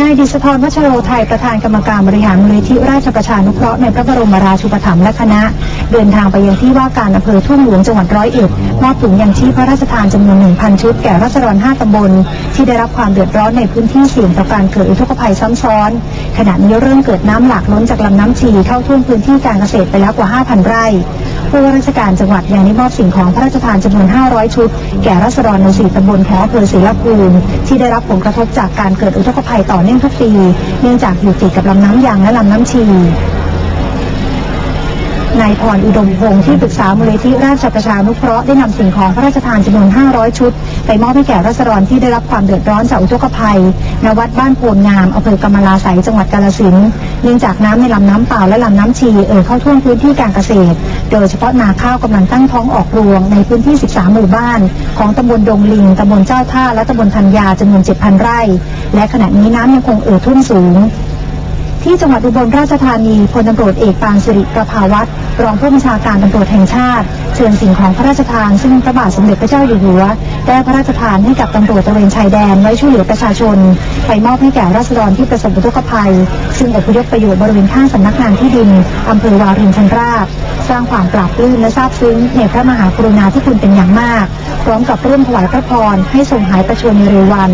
นายดิษฐรวัชโรไทยประธานกรรมการบริหารมูลนิธิราชประชานุเคราะห์ในพระบรมราชูปถัมภ์และคณะ เดินทางไปยังที่ว่าการอำเภอทุ่งหลวงจังหวัดร้อยเอ็ดมอบถุงยังชีพพระราชทานจำนวน 1,000 ชุดแก่รัษฎร5ตำบล ที่ได้รับความเดือดร้อนในพื้นที่เสี่ยงต่อการเกิดอุทกภัยซ้ำซ้อน ขณะนี้เริ่มเกิดน้ำหลากล้นจากลำน้ำชีเข้าท่วมพื้นที่การเกษตรไปแล้วกว่า 5,000 ไร่ ผู้ว่าราชการจังหวัดยังได้มอบสิ่งของพระราชทานจำนวน 500 ชุด แก่รัษฎรใน4ตำบลของอำเภอศรีละภูมิที่ได้รับผลกระทบจากการเกิดอุทกภัยต่อเนื่องทุกปี เนื่องจากอยู่ติดกับลำน้ำยางและลำน้ำชีนายพรอุดมพงศ์ที่ปรึกษามูลนิธิราชประชานุเคราะห์ได้นำสิ่งของพระราชทานจำนวน 500 ชุด ไปมอบให้แก่รัษฎรที่ได้รับความเดือดร้อนจากอุทกภัยณวัดบ้านโพนงามอำเภอกำมะลาไสยจังหวัดกาฬสิน เนื่องจากน้ำในลำน้ำเปล่าและลำน้ำชีเอ่อเข้าท่วมพื้นที่การเกษตร โดยเฉพาะนาข้าวกำลังตั้งท้องออกรวงในพื้นที่ 13 หมู่บ้าน ของตำบลดงลิงตำบลเจ้าท่าและตำบลธัญญาจำนวน 7,000 ไร่ และขณะนี้น้ำยังคงเอ่อท่วมสูง ที่จังหวัดอุบลราชธานีพลตำรวจเอกปานสิริประภาวัตรรองผู้บัญชาการตำรวจแห่งชาติ เชิญสิ่งของพระราชทาน ซึ่งพระบาทสมเด็จพระเจ้าอยู่หัวได้พระราชทานให้กับตำรวจตระเวนชายแดนไว้ช่วยเหลือประชาชน ไปมอบให้แก่ราษฎรที่ประสบอุทกภัย ซึ่งอพยพไปอยู่บริเวณข้างสำนักงานที่ดินอำเภอวารินชนราบ สร้างความปราบปลื้มและซาบซึ้งในพระมหากรุณาธิคุณเป็นอย่างมาก พร้อมกับร่วมถวายพระพรให้ทรงหายประชวรในเร็ววัน